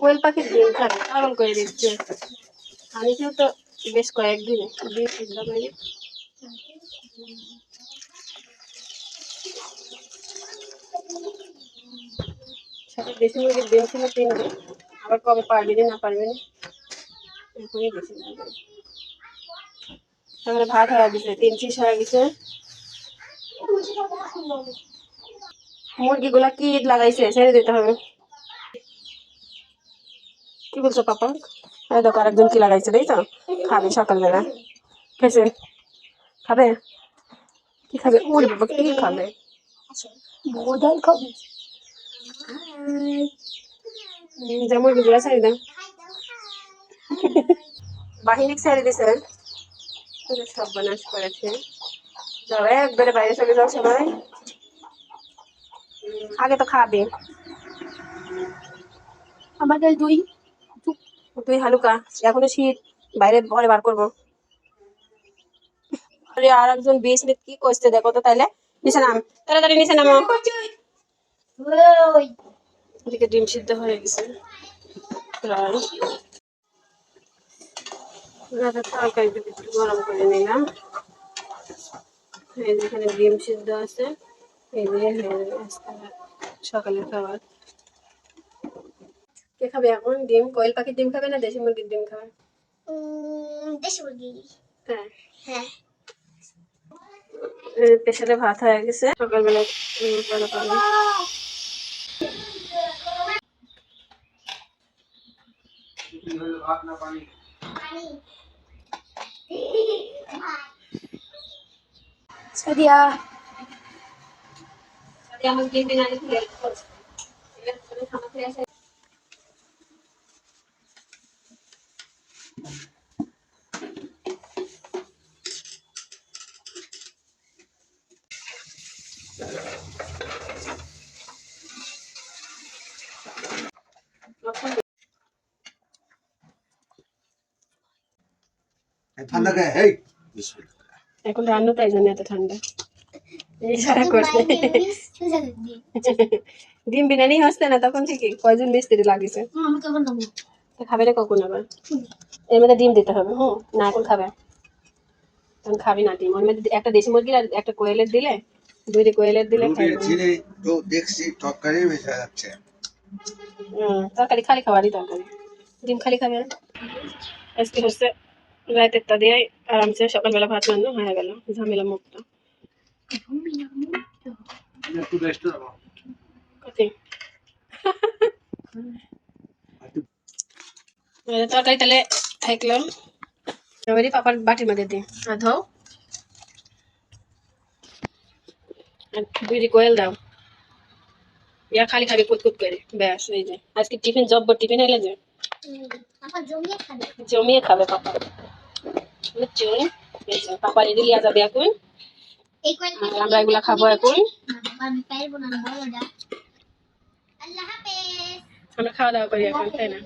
কোয়েল পাখির ডিম খাবে পাগল করে দিচ্ছে। আনিকেও তো বেশ কয়েকদিন ডিম সিদ্ধ করে সাথে দেশি মুরগির ডিম ছিল তিনটে। আবার কবে পারবি না পারবি না এরকমই বেশি লাগবে তারপরে ভাত হয়ে গেছে তিন চিস হয়ে গেছে। মুরগিগুলা কি লাগাইছে ছেড়ে দিতে হবে। কি বলছো পাপা? এই দেখো আরেকজন কি লাগাইছে তাই তো? খাবে সকালবেলা। খেয়েছে? খাবে? কি খাবে? ওরে বাবা কি খাবে? বোধাই খাবি। যা মুরগিগুলা ছেড়ে দাও। বাহিনী ছেড়ে দিছে। সব বানাস করেছে। যাও একবারে বাইরে চলে যাও সবাই। আগে তো খাবে। আমাদের দুই। তুই হালুকা এখনও শীত বাইরে পরে বার করব আর একজন বিশ মিনিট কি করছে দেখো তো তাইলে নিচে নাম তাড়াতাড়ি নিচে নামো ডিম সিদ্ধ হয়ে গেছে গরম করে নিলাম এখানে ডিম সিদ্ধ আছে এই দিয়ে হয়ে সকালের খাবার কে খাবে এখন ডিম কোয়েল পাখির ডিম খাবে না দেশি মুরগির ডিম খাবে দেশি মুরগি হ্যাঁ হ্যাঁ প্রেশারে ভাত হয়ে গেছে সকালবেলা উম, ভালো করে সাদিয়া আমার ডিম বিরিয়ানি খুলে খানা খেয়ে আসে ঠান্ডা খায় হেই। এখন রান্না তাই এত ঠান্ডা। করছে। ডিম। বিরিয়ানি হচ্ছে না তখন থেকে কয়জন মিস্ত্রি লাগিয়েছে? আমি কেমন নাম তো খাবে না কখন আবার? এর মধ্যে ডিম দিতে হবে হুম? না এখন খাবে। তখন খাবি না ডিম। ওর মধ্যে একটা দেশি মুরগির আর একটা কোয়েলের দিলে দুইটি কোয়েলের দিলে রুটি তো দেখছি তরকারি মেশা যাচ্ছে। তরকারি খালি খাবারই তরকারি ডিম খালি খাবে? আজকে হচ্ছে রাতেরটা দিয়ে আরামসে সকালবেলা ভাত রান্না হয়ে গেল ঝামেলা মুক্ত। তরকারি তাহলে থাকল। এবারে পাপার বাটির মধ্যে দিই। আর ধো আর দুইটি কোয়েল দাও। ইয়া খালি খালি কুতকুত করে ব্যাস এই যে। আজকে টিফিন জব্বর টিফিন এলে যে। জমিয়ে খাবে। জমিয়ে খাবে পাপা। বুঝছ পাপা রেডি লিয়া যাবে এখন আমরা এগুলা খাব এখন। আমরা খাওয়া দাওয়া করি এখন তাই না?